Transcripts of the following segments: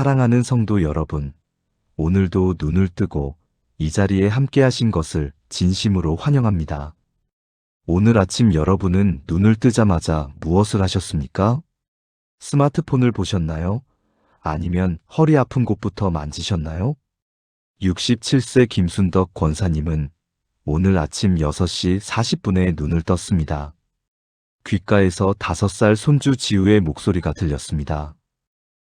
사랑하는 성도 여러분, 오늘도 눈을 뜨고 이 자리에 함께 하신 것을 진심으로 환영합니다. 오늘 아침 여러분은 눈을 뜨자마자 무엇을 하셨습니까? 스마트폰을 보셨나요? 아니면 허리 아픈 곳부터 만지셨나요? 67세 김순덕 권사님은 오늘 아침 6시 40분에 눈을 떴습니다. 귓가에서 5살 손주 지우의 목소리가 들렸습니다.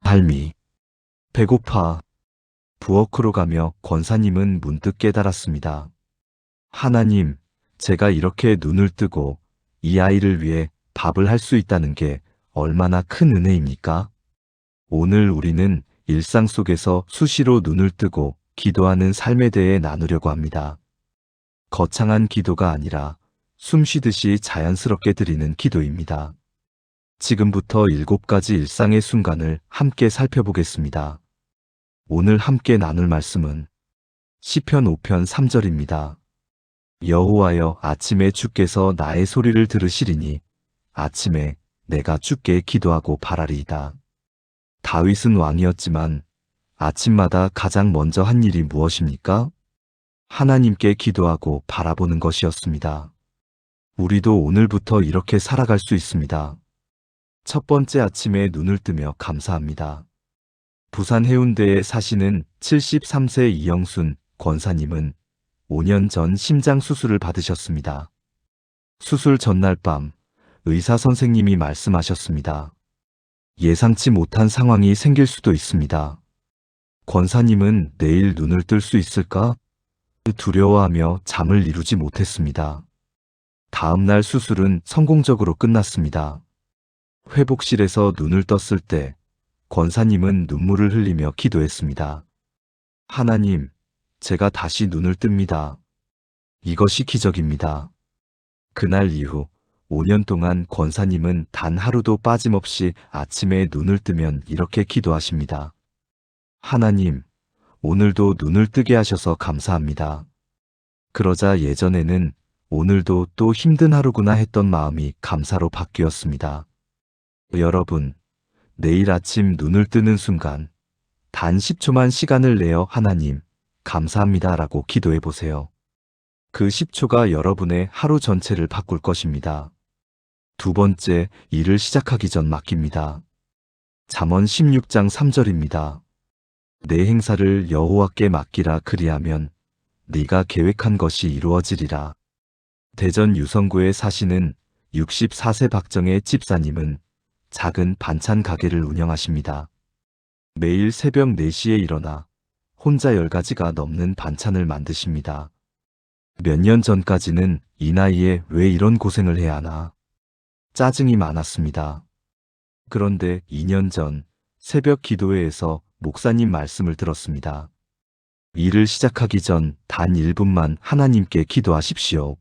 할미, 배고파. 부엌으로 가며 권사님은 문득 깨달았습니다. 하나님, 제가 이렇게 눈을 뜨고 이 아이를 위해 밥을 할 수 있다는 게 얼마나 큰 은혜입니까? 오늘 우리는 일상 속에서 수시로 눈을 뜨고 기도하는 삶에 대해 나누려고 합니다. 거창한 기도가 아니라 숨 쉬듯이 자연스럽게 드리는 기도입니다. 지금부터 일곱 가지 일상의 순간을 함께 살펴보겠습니다. 오늘 함께 나눌 말씀은 시편 5편 3절입니다. 여호와여 아침에 주께서 나의 소리를 들으시리니 아침에 내가 주께 기도하고 바라리이다. 다윗은 왕이었지만 아침마다 가장 먼저 한 일이 무엇입니까? 하나님께 기도하고 바라보는 것이었습니다. 우리도 오늘부터 이렇게 살아갈 수 있습니다. 첫 번째 아침에 눈을 뜨며 감사합니다. 부산 해운대에 사시는 73세 이영순 권사님은 5년 전 심장 수술을 받으셨습니다. 수술 전날 밤 의사 선생님이 말씀하셨습니다. 예상치 못한 상황이 생길 수도 있습니다. 권사님은 내일 눈을 뜰 수 있을까? 두려워하며 잠을 이루지 못했습니다. 다음날 수술은 성공적으로 끝났습니다. 회복실에서 눈을 떴을 때 권사님은 눈물을 흘리며 기도했습니다. 하나님, 제가 다시 눈을 뜹니다. 이것이 기적입니다. 그날 이후 5년 동안 권사님은 단 하루도 빠짐없이 아침에 눈을 뜨면 이렇게 기도하십니다. 하나님, 오늘도 눈을 뜨게 하셔서 감사합니다. 그러자 예전에는 오늘도 또 힘든 하루구나 했던 마음이 감사로 바뀌었습니다. 여러분, 내일 아침 눈을 뜨는 순간 단 10초만 시간을 내어 하나님, 감사합니다 라고 기도해 보세요. 그 10초가 여러분의 하루 전체를 바꿀 것입니다. 두 번째, 일을 시작하기 전 맡깁니다. 잠언 16장 3절입니다. 내 행사를 여호와께 맡기라 그리하면 네가 계획한 것이 이루어지리라. 대전 유성구에 사시는 64세 박정의 집사님은 작은 반찬 가게를 운영하십니다. 매일 새벽 4시에 일어나 혼자 10가지가 넘는 반찬을 만드십니다. 몇 년 전까지는 이 나이에 왜 이런 고생을 해야 하나 짜증이 많았습니다. 그런데 2년 전 새벽 기도회에서 목사님 말씀을 들었습니다. 일을 시작하기 전 단 1분만 하나님께 기도하십시오.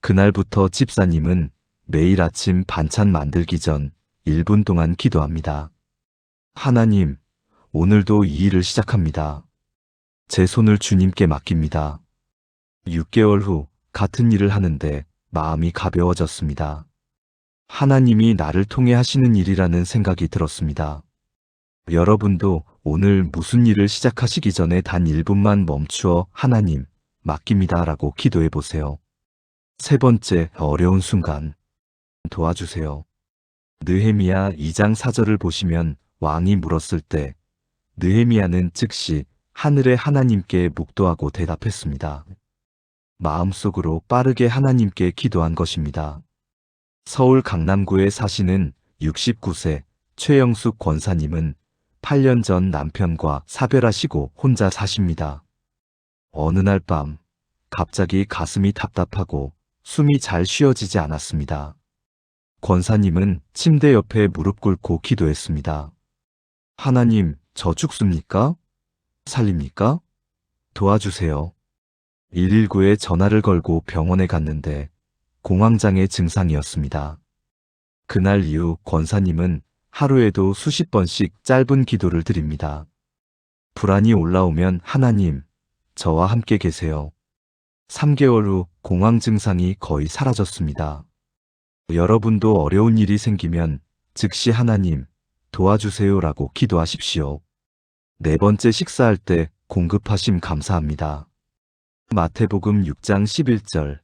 그날부터 집사님은 매일 아침 반찬 만들기 전 1분 동안 기도합니다. 하나님, 오늘도 이 일을 시작합니다. 제 손을 주님께 맡깁니다. 6개월 후 같은 일을 하는데 마음이 가벼워졌습니다. 하나님이 나를 통해 하시는 일이라는 생각이 들었습니다. 여러분도 오늘 무슨 일을 시작하시기 전에 단 1분만 멈추어 하나님, 맡깁니다 라고 기도해 보세요. 세 번째, 어려운 순간. 도와주세요. 느헤미야 2장 4절을 보시면 왕이 물었을 때 느헤미야는 즉시 하늘의 하나님께 묵도하고 대답했습니다. 마음속으로 빠르게 하나님께 기도한 것입니다. 서울 강남구에 사시는 69세 최영숙 권사님은 8년 전 남편과 사별하시고 혼자 사십니다. 어느 날 밤 갑자기 가슴이 답답하고 숨이 잘 쉬어지지 않았습니다. 권사님은 침대 옆에 무릎 꿇고 기도했습니다. 하나님, 저 죽습니까? 살립니까? 도와주세요. 119에 전화를 걸고 병원에 갔는데 공황장애 증상이었습니다. 그날 이후 권사님은 하루에도 수십 번씩 짧은 기도를 드립니다. 불안이 올라오면 하나님, 저와 함께 계세요. 3개월 후 공황 증상이 거의 사라졌습니다. 여러분도 어려운 일이 생기면 즉시 하나님, 도와주세요라고 기도하십시오. 네 번째 식사할 때 공급하심 감사합니다. 마태복음 6장 11절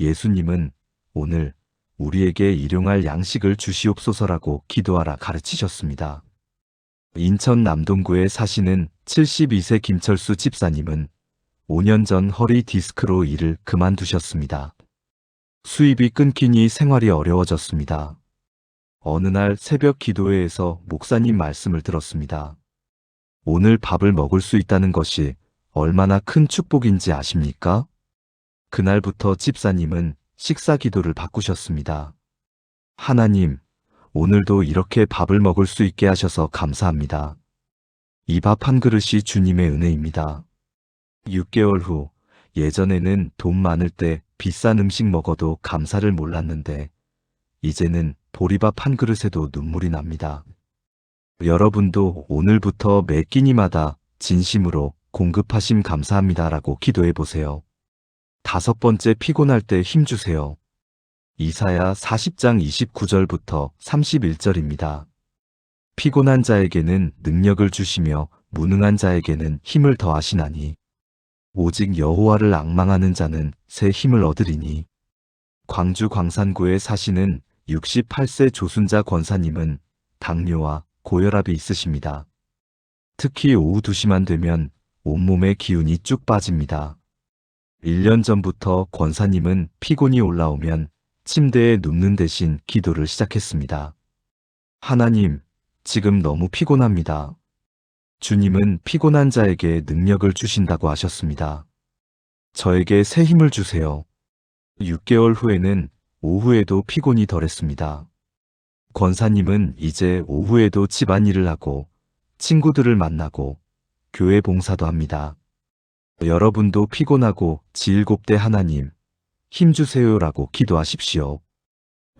예수님은 오늘 우리에게 일용할 양식을 주시옵소서라고 기도하라 가르치셨습니다. 인천 남동구에 사시는 72세 김철수 집사님은 5년 전 허리 디스크로 일을 그만두셨습니다. 수입이 끊기니 생활이 어려워졌습니다. 어느 날 새벽 기도회에서 목사님 말씀을 들었습니다. 오늘 밥을 먹을 수 있다는 것이 얼마나 큰 축복인지 아십니까? 그날부터 집사님은 식사 기도를 바꾸셨습니다. 하나님, 오늘도 이렇게 밥을 먹을 수 있게 하셔서 감사합니다. 이 밥 한 그릇이 주님의 은혜입니다. 6개월 후, 예전에는 돈 많을 때 비싼 음식 먹어도 감사를 몰랐는데, 이제는 보리밥 한 그릇에도 눈물이 납니다. 여러분도 오늘부터 매 끼니마다 진심으로 공급하심 감사합니다 라고 기도해 보세요. 다섯 번째 피곤할 때 힘주세요. 이사야 40장 29절부터 31절입니다. 피곤한 자에게는 능력을 주시며 무능한 자에게는 힘을 더하시나니 오직 여호와를 앙망하는 자는 새 힘을 얻으리니 광주 광산구에 사시는 68세 조순자 권사님은 당뇨와 고혈압이 있으십니다. 특히 오후 2시만 되면 온몸의 기운이 쭉 빠집니다. 1년 전부터 권사님은 피곤이 올라오면 침대에 눕는 대신 기도를 시작했습니다. 하나님, 지금 너무 피곤합니다. 주님은 피곤한 자에게 능력을 주신다고 하셨습니다. 저에게 새 힘을 주세요. 6개월 후에는 오후에도 피곤이 덜했습니다. 권사님은 이제 오후에도 집안일을 하고 친구들을 만나고 교회 봉사도 합니다. 여러분도 피곤하고 지일곱 대 하나님 힘주세요라고 기도하십시오.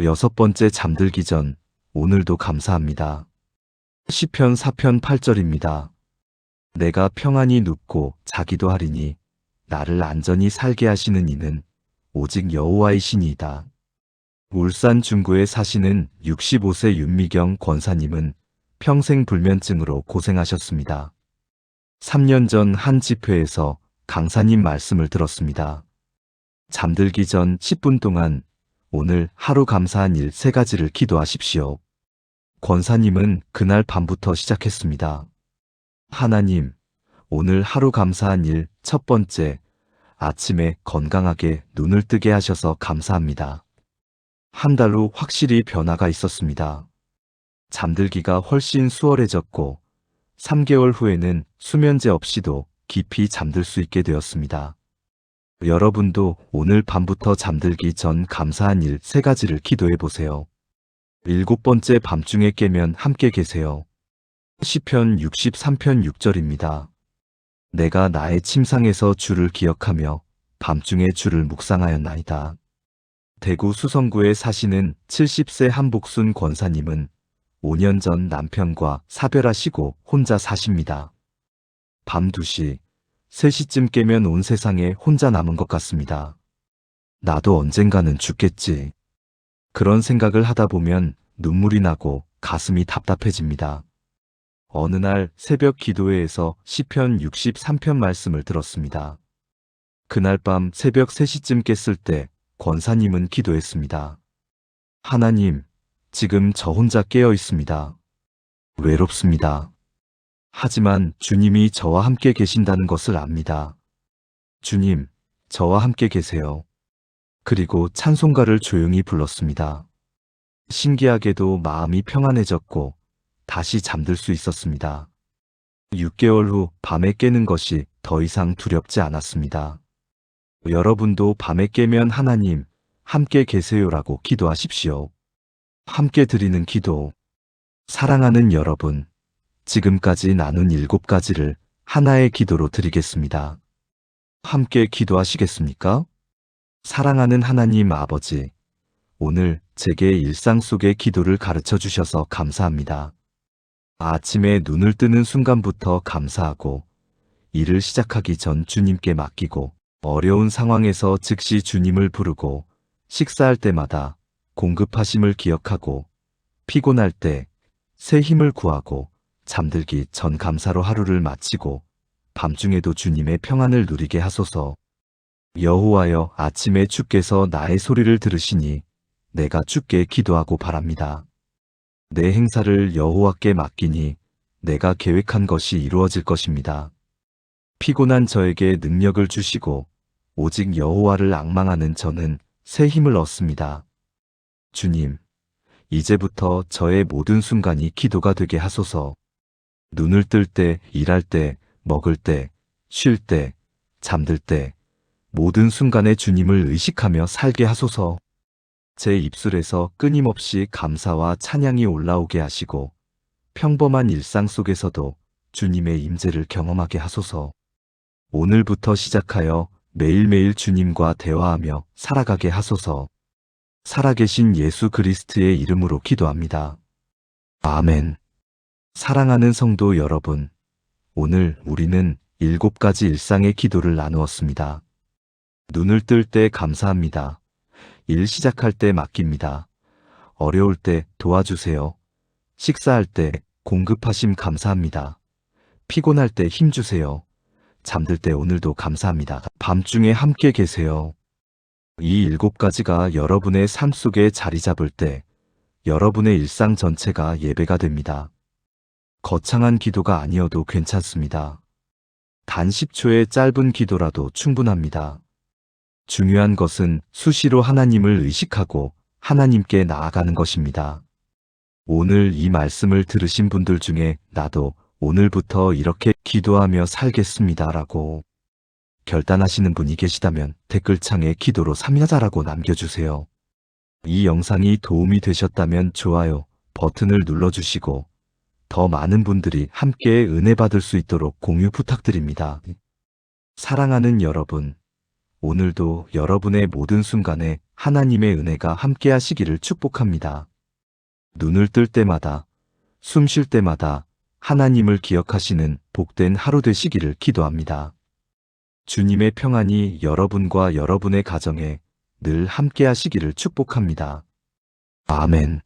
여섯 번째 잠들기 전 오늘도 감사합니다. 시편 4편 8절입니다. 내가 평안히 눕고 자기도 하리니 나를 안전히 살게 하시는 이는 오직 여호와이시니이다. 울산 중구에 사시는 65세 윤미경 권사님은 평생 불면증으로 고생하셨습니다. 3년 전 한 집회에서 강사님 말씀을 들었습니다. 잠들기 전 10분 동안 오늘 하루 감사한 일세 가지를 기도하십시오. 권사님은 그날 밤부터 시작했습니다. 하나님, 오늘 하루 감사한 일 첫 번째, 아침에 건강하게 눈을 뜨게 하셔서 감사합니다. 한 달 후 확실히 변화가 있었습니다. 잠들기가 훨씬 수월해졌고 3개월 후에는 수면제 없이도 깊이 잠들 수 있게 되었습니다. 여러분도 오늘 밤부터 잠들기 전 감사한 일 세 가지를 기도해 보세요. 일곱 번째 밤중에 깨면 함께 계세요. 시편 63편 6절입니다. 내가 나의 침상에서 주를 기억하며 밤중에 주를 묵상하였나이다. 대구 수성구에 사시는 70세 한복순 권사님은 5년 전 남편과 사별하시고 혼자 사십니다. 밤 2시, 3시쯤 깨면 온 세상에 혼자 남은 것 같습니다. 나도 언젠가는 죽겠지. 그런 생각을 하다 보면 눈물이 나고 가슴이 답답해집니다. 어느 날 새벽 기도회에서 시편 63편 말씀을 들었습니다. 그날 밤 새벽 3시쯤 깼을 때 권사님은 기도했습니다. 하나님, 지금 저 혼자 깨어 있습니다. 외롭습니다. 하지만 주님이 저와 함께 계신다는 것을 압니다. 주님, 저와 함께 계세요. 그리고 찬송가를 조용히 불렀습니다. 신기하게도 마음이 평안해졌고 다시 잠들 수 있었습니다. 6개월 후 밤에 깨는 것이 더 이상 두렵지 않았습니다. 여러분도 밤에 깨면 하나님 함께 계세요라고 기도하십시오. 함께 드리는 기도. 사랑하는 여러분, 지금까지 나눈 일곱 가지를 하나의 기도로 드리겠습니다. 함께 기도하시겠습니까? 사랑하는 하나님 아버지, 오늘 제게 일상 속의 기도를 가르쳐 주셔서 감사합니다. 아침에 눈을 뜨는 순간부터 감사하고, 일을 시작하기 전 주님께 맡기고, 어려운 상황에서 즉시 주님을 부르고, 식사할 때마다 공급하심을 기억하고, 피곤할 때 새 힘을 구하고, 잠들기 전 감사로 하루를 마치고 밤중에도 주님의 평안을 누리게 하소서. 여호와여 아침에 주께서 나의 소리를 들으시니 내가 주께 기도하고 바랍니다. 내 행사를 여호와께 맡기니 내가 계획한 것이 이루어질 것입니다. 피곤한 저에게 능력을 주시고 오직 여호와를 앙망하는 저는 새 힘을 얻습니다. 주님, 이제부터 저의 모든 순간이 기도가 되게 하소서. 눈을 뜰 때, 일할 때, 먹을 때, 쉴 때, 잠들 때, 모든 순간에 주님을 의식하며 살게 하소서. 제 입술에서 끊임없이 감사와 찬양이 올라오게 하시고, 평범한 일상 속에서도 주님의 임재를 경험하게 하소서. 오늘부터 시작하여 매일매일 주님과 대화하며 살아가게 하소서. 살아계신 예수 그리스트의 이름으로 기도합니다. 아멘. 사랑하는 성도 여러분, 오늘 우리는 일곱 가지 일상의 기도를 나누었습니다. 눈을 뜰 때 감사합니다. 일 시작할 때 맡깁니다. 어려울 때 도와주세요. 식사할 때 공급하심 감사합니다. 피곤할 때 힘주세요. 잠들 때 오늘도 감사합니다. 밤중에 함께 계세요. 이 일곱 가지가 여러분의 삶 속에 자리 잡을 때 여러분의 일상 전체가 예배가 됩니다. 거창한 기도가 아니어도 괜찮습니다. 단 10초의 짧은 기도라도 충분합니다. 중요한 것은 수시로 하나님을 의식하고 하나님께 나아가는 것입니다. 오늘 이 말씀을 들으신 분들 중에 나도 오늘부터 이렇게 기도하며 살겠습니다 라고 결단하시는 분이 계시다면 댓글창에 기도로 삼야자라고 남겨주세요. 이 영상이 도움이 되셨다면 좋아요 버튼을 눌러주시고 더 많은 분들이 함께 은혜 받을 수 있도록 공유 부탁드립니다. 사랑하는 여러분, 오늘도 여러분의 모든 순간에 하나님의 은혜가 함께 하시기를 축복합니다. 눈을 뜰 때마다, 숨 쉴 때마다 하나님을 기억하시는 복된 하루 되시기를 기도합니다. 주님의 평안이 여러분과 여러분의 가정에 늘 함께 하시기를 축복합니다. 아멘.